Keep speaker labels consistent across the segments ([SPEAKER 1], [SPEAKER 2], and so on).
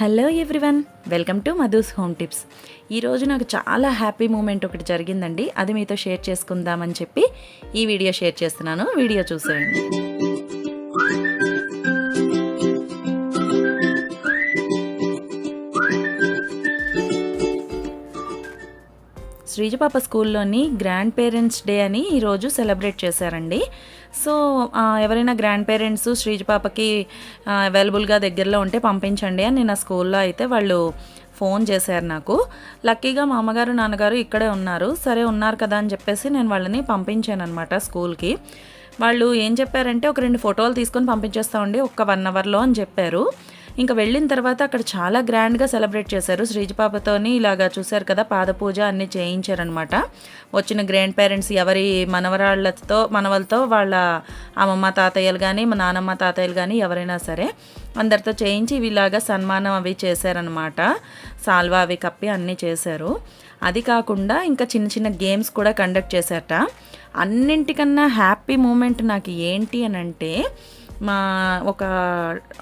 [SPEAKER 1] Hello everyone welcome to Madhu's home tips. ఈరోజు నాకు చాలా హ్యాపీ మూమెంట్ ఒకటి జరిగిందండి. అది మీతో షేర్ చేసుకుందామని చెప్పి ఈ వీడియో షేర్ చేస్తున్నాను. వీడియో చూసేయండి. శ్రీజపాప స్కూల్లోని గ్రాండ్ పేరెంట్స్ డే అని ఈరోజు సెలబ్రేట్ చేశారండి. సో ఎవరైనా గ్రాండ్ పేరెంట్స్ శ్రీజపాపకి అవైలబుల్గా దగ్గరలో ఉంటే పంపించండి అని నేను ఆ స్కూల్లో అయితే వాళ్ళు ఫోన్ చేశారు నాకు. లక్కీగా మా అమ్మగారు నాన్నగారు ఇక్కడే ఉన్నారు. సరే ఉన్నారు కదా అని చెప్పేసి నేను వాళ్ళని పంపించాను అనమాట స్కూల్కి. వాళ్ళు ఏం చెప్పారంటే ఒక రెండు ఫోటోలు తీసుకొని పంపించేస్తామండి ఒక్క వన్ అవర్లో అని చెప్పారు. ఇంకా వెళ్ళిన తర్వాత అక్కడ చాలా గ్రాండ్గా సెలబ్రేట్ చేశారు. శ్రీజపాపతోని ఇలాగా చూశారు కదా పాదపూజ అన్నీ చేయించారనమాట వచ్చిన గ్రాండ్ పేరెంట్స్ ఎవరి మనవరాళ్ళతో మనవలతో వాళ్ళ అమ్మమ్మ తాతయ్యలు కానీ మా నానమ్మ తాతయ్యలు కానీ ఎవరైనా సరే అందరితో చేయించి ఇలాగా సన్మానం అవి చేశారనమాట సాల్వా అవి కప్పి అన్నీ చేశారు. అది కాకుండా ఇంకా చిన్న చిన్న గేమ్స్ కూడా కండక్ట్ చేశారట. అన్నింటికన్నా హ్యాపీ మూమెంట్ నాకు ఏంటి అని అంటే మా ఒక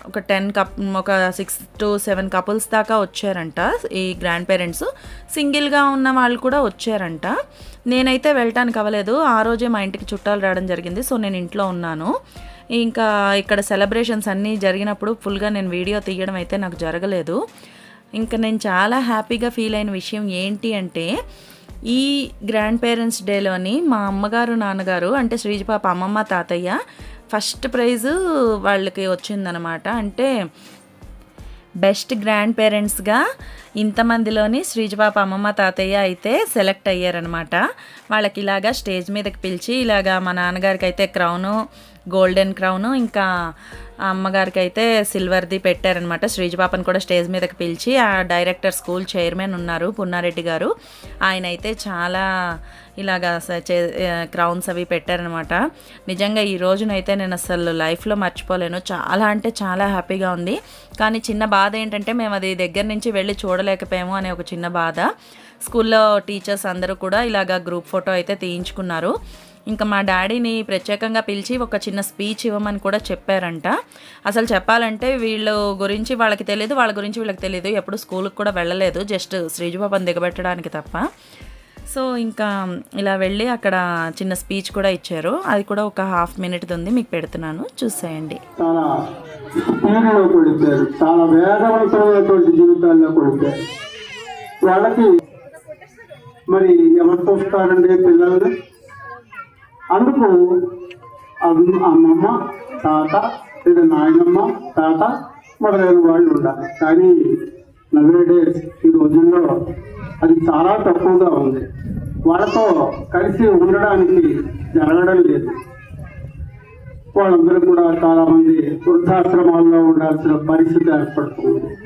[SPEAKER 1] ఒక టెన్ కప్ ఒక సిక్స్ టు సెవెన్ కపుల్స్ దాకా వచ్చారంట ఈ గ్రాండ్ పేరెంట్స్ సింగిల్గా ఉన్న వాళ్ళు కూడా వచ్చారంట. నేనైతే వెళ్ళటానికి అవ్వలేదు. ఆ రోజే మా ఇంటికి చుట్టాలు రావడం జరిగింది. సో నేను ఇంట్లో ఉన్నాను. ఇంకా ఇక్కడ సెలబ్రేషన్స్ అన్నీ జరిగినప్పుడు ఫుల్గా నేను వీడియో తీయడం అయితే నాకు జరగలేదు. ఇంకా నేను చాలా హ్యాపీగా ఫీల్ అయిన విషయం ఏంటి అంటే ఈ గ్రాండ్ పేరెంట్స్ డేలోని మా అమ్మగారు నాన్నగారు అంటే శ్రీజపాప అమ్మమ్మ తాతయ్య ఫస్ట్ ప్రైజు వాళ్ళకి వచ్చిందనమాట. అంటే బెస్ట్ గ్రాండ్ పేరెంట్స్గా ఇంతమందిలోని శ్రీజపాప అమ్మమ్మ తాతయ్య అయితే సెలెక్ట్ అయ్యారనమాట. వాళ్ళకి ఇలాగా స్టేజ్ మీదకి పిలిచి ఇలాగా మా నాన్నగారికి అయితే క్రౌను గోల్డెన్ క్రౌను ఇంకా ఆ అమ్మగారికి అయితే సిల్వర్ది పెట్టారనమాట. శ్రీజపాపని కూడా స్టేజ్ మీదకి పిలిచి ఆ డైరెక్టర్ స్కూల్ చైర్మన్ ఉన్నారు పున్నారెడ్డి గారు. ఆయన అయితే చాలా ఇలాగా స- చే- క్రౌన్స్ అవి పెట్టారనమాట. నిజంగా ఈ రోజునైతే నేను అసలు లైఫ్లో మర్చిపోలేను. చాలా అంటే చాలా హ్యాపీగా ఉంది. కానీ చిన్న బాధ ఏంటంటే మేము అది దగ్గర నుంచి వెళ్ళి చూడలేకపోయాము అనే ఒక చిన్న బాధ. స్కూల్లో టీచర్స్ అందరూ కూడా ఇలాగా గ్రూప్ ఫోటో అయితే తీయించుకున్నారు. ఇంకా మా డాడీని ప్రత్యేకంగా పిలిచి ఒక చిన్న స్పీచ్ ఇవ్వమని కూడా చెప్పారంట. అసలు చెప్పాలంటే వీళ్ళు గురించి వాళ్ళకి తెలియదు వాళ్ళ గురించి వీళ్ళకి తెలియదు ఎప్పుడు స్కూల్కి కూడా వెళ్ళలేదు జస్ట్ శ్రీజుబాబుని దిగబెట్టడానికి తప్ప. సో ఇంకా ఇలా వెళ్ళి అక్కడ చిన్న స్పీచ్ కూడా ఇచ్చారు. అది కూడా ఒక హాఫ్ మినిట్ ఉంది మీకు పెడుతున్నాను. చూసేయండి.
[SPEAKER 2] చాలా చాలా వేగవంతమైనటువంటి జీవితాల్లో కొడిపారు. వాళ్ళకి మరి ఎవరు చూస్తారండి పిల్లల్ని? అందుకు అమ్మమ్మ తాత లేదా నాయనమ్మ తాత మొదలైన వాళ్ళు ఉండాలి. కానీ నలభై డేస్ ఈ రోజుల్లో అది చాలా తక్కువగా ఉంది. వాళ్ళతో కలిసి ఉండడానికి జరగడం లేదు. వాళ్ళందరూ కూడా చాలామంది వృద్ధాశ్రమాల్లో ఉండాల్సిన పరిస్థితి ఏర్పడుతుంది.